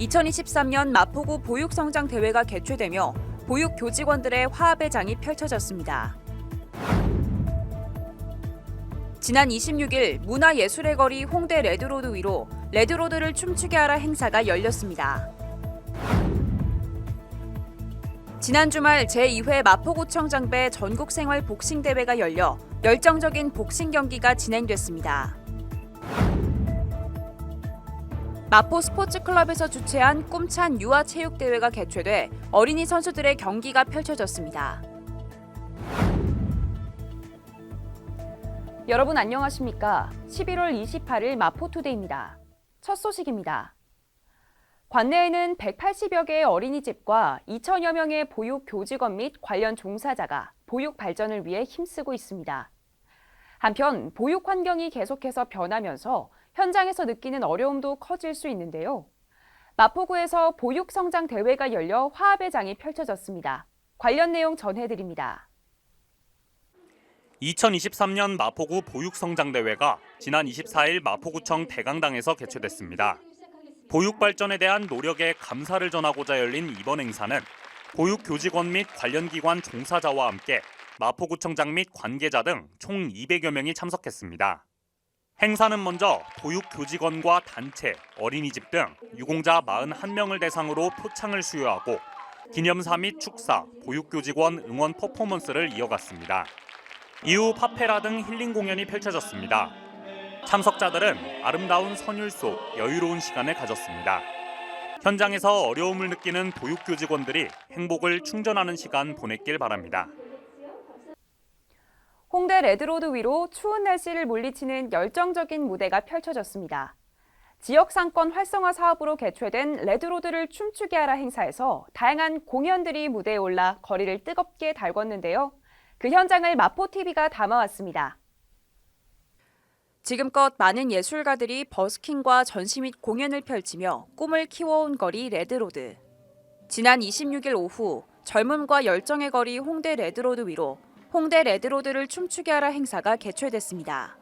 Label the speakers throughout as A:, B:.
A: 2023년 마포구 보육성장 대회가 개최되며 보육 교직원들의 화합의 장이 펼쳐졌습니다. 지난 26일 문화예술의 거리 홍대 레드로드 위로 레드로드를 춤추게 하라 행사가 열렸습니다. 지난 주말 제2회 마포구청장배 전국생활 복싱 대회가 열려 열정적인 복싱 경기가 진행됐습니다. 마포 스포츠클럽에서 주최한 꿈찬 유아 체육 대회가 개최돼 어린이 선수들의 경기가 펼쳐졌습니다. 여러분 안녕하십니까? 11월 28일 마포투데이입니다. 첫 소식입니다. 관내에는 180여 개의 어린이집과 2천여 명의 보육 교직원 및 관련 종사자가 보육 발전을 위해 힘쓰고 있습니다. 한편 보육 환경이 계속해서 변하면서 현장에서 느끼는 어려움도 커질 수 있는데요. 마포구에서 보육 성장 대회가 열려 화합의 장이 펼쳐졌습니다. 관련 내용 전해드립니다.
B: 2023년 마포구 보육성장대회가 지난 24일 마포구청 대강당에서 개최됐습니다. 보육 발전에 대한 노력에 감사를 전하고자 열린 이번 행사는 보육 교직원 및 관련 기관 종사자와 함께 마포구청장 및 관계자 등 총 200여 명이 참석했습니다. 행사는 먼저 보육 교직원과 단체, 어린이집 등 유공자 41명을 대상으로 표창을 수여하고 기념사 및 축사, 보육 교직원 응원 퍼포먼스를 이어갔습니다. 이후 파페라 등 힐링 공연이 펼쳐졌습니다. 참석자들은 아름다운 선율 속 여유로운 시간을 가졌습니다. 현장에서 어려움을 느끼는 보육 교직원들이 행복을 충전하는 시간 보냈길 바랍니다.
A: 홍대 레드로드 위로 추운 날씨를 물리치는 열정적인 무대가 펼쳐졌습니다. 지역 상권 활성화 사업으로 개최된 레드로드를 춤추게 하라 행사에서 다양한 공연들이 무대에 올라 거리를 뜨겁게 달궜는데요. 그 현장을 마포TV가 담아왔습니다. 지금껏 많은 예술가들이 버스킹과 전시 및 공연을 펼치며 꿈을 키워온 거리 레드로드. 지난 26일 오후 젊음과 열정의 거리 홍대 레드로드 위로 홍대 레드로드를 춤추게 하라 행사가 개최됐습니다.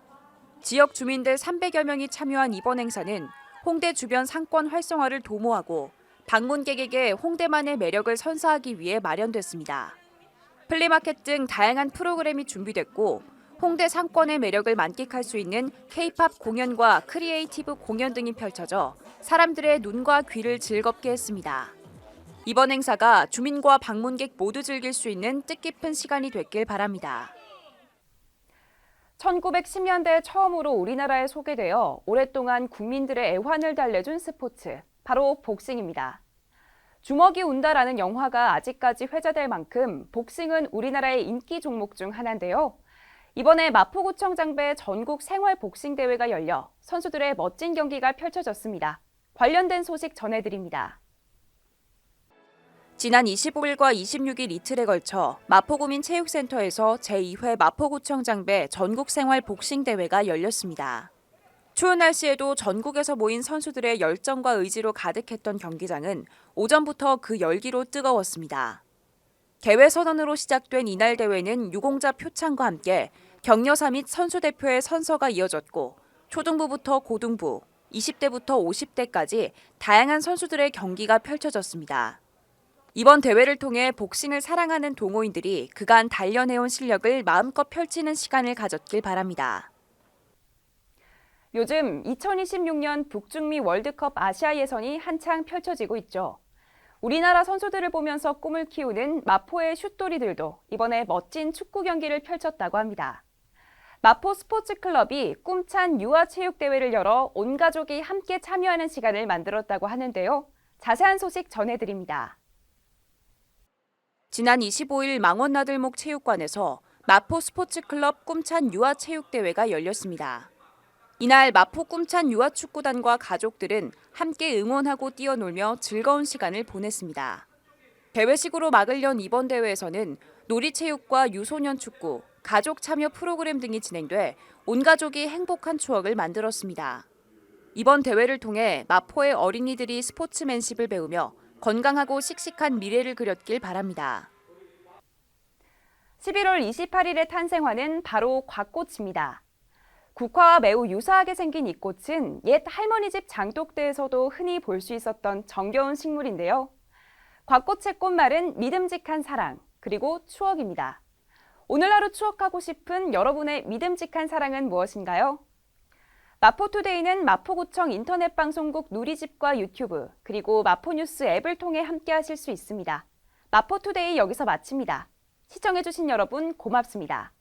A: 지역 주민들 300여 명이 참여한 이번 행사는 홍대 주변 상권 활성화를 도모하고 방문객에게 홍대만의 매력을 선사하기 위해 마련됐습니다. 플리마켓 등 다양한 프로그램이 준비됐고 홍대 상권의 매력을 만끽할 수 있는 K-팝 공연과 크리에이티브 공연 등이 펼쳐져 사람들의 눈과 귀를 즐겁게 했습니다. 이번 행사가 주민과 방문객 모두 즐길 수 있는 뜻깊은 시간이 됐길 바랍니다. 1910년대 처음으로 우리나라에 소개되어 오랫동안 국민들의 애환을 달래준 스포츠, 바로 복싱입니다. 주먹이 운다라는 영화가 아직까지 회자될 만큼 복싱은 우리나라의 인기 종목 중 하나인데요. 이번에 마포구청 장배 전국 생활 복싱 대회가 열려 선수들의 멋진 경기가 펼쳐졌습니다. 관련된 소식 전해드립니다. 지난 25일과 26일 이틀에 걸쳐 마포구민 체육센터에서 제2회 마포구청 장배 전국생활 복싱 대회가 열렸습니다. 추운 날씨에도 전국에서 모인 선수들의 열정과 의지로 가득했던 경기장은 오전부터 그 열기로 뜨거웠습니다. 대회 선언으로 시작된 이날 대회는 유공자 표창과 함께 격려사 및 선수 대표의 선서가 이어졌고 초등부부터 고등부, 20대부터 50대까지 다양한 선수들의 경기가 펼쳐졌습니다. 이번 대회를 통해 복싱을 사랑하는 동호인들이 그간 단련해온 실력을 마음껏 펼치는 시간을 가졌길 바랍니다. 요즘 2026년 북중미 월드컵 아시아 예선이 한창 펼쳐지고 있죠. 우리나라 선수들을 보면서 꿈을 키우는 마포의 슛돌이들도 이번에 멋진 축구 경기를 펼쳤다고 합니다. 마포 스포츠 클럽이 꿈찬 유아 체육 대회를 열어 온 가족이 함께 참여하는 시간을 만들었다고 하는데요. 자세한 소식 전해드립니다. 지난 25일 망원나들목 체육관에서 마포 스포츠클럽 꿈찬 유아체육대회가 열렸습니다. 이날 마포 꿈찬 유아축구단과 가족들은 함께 응원하고 뛰어놀며 즐거운 시간을 보냈습니다. 대회식으로 막을 연 이번 대회에서는 놀이체육과 유소년 축구, 가족 참여 프로그램 등이 진행돼 온 가족이 행복한 추억을 만들었습니다. 이번 대회를 통해 마포의 어린이들이 스포츠맨십을 배우며 건강하고 씩씩한 미래를 그렸길 바랍니다. 11월 28일의 탄생화는 바로 곽꽃입니다.
C: 국화와 매우 유사하게 생긴 이 꽃은 옛 할머니 집 장독대에서도 흔히 볼 수 있었던 정겨운 식물인데요. 곽꽃의 꽃말은 믿음직한 사랑, 그리고 추억입니다. 오늘 하루 추억하고 싶은 여러분의 믿음직한 사랑은 무엇인가요? 마포투데이는 마포구청 인터넷 방송국 누리집과 유튜브, 그리고 마포뉴스 앱을 통해 함께 하실 수 있습니다. 마포투데이 여기서 마칩니다. 시청해주신 여러분 고맙습니다.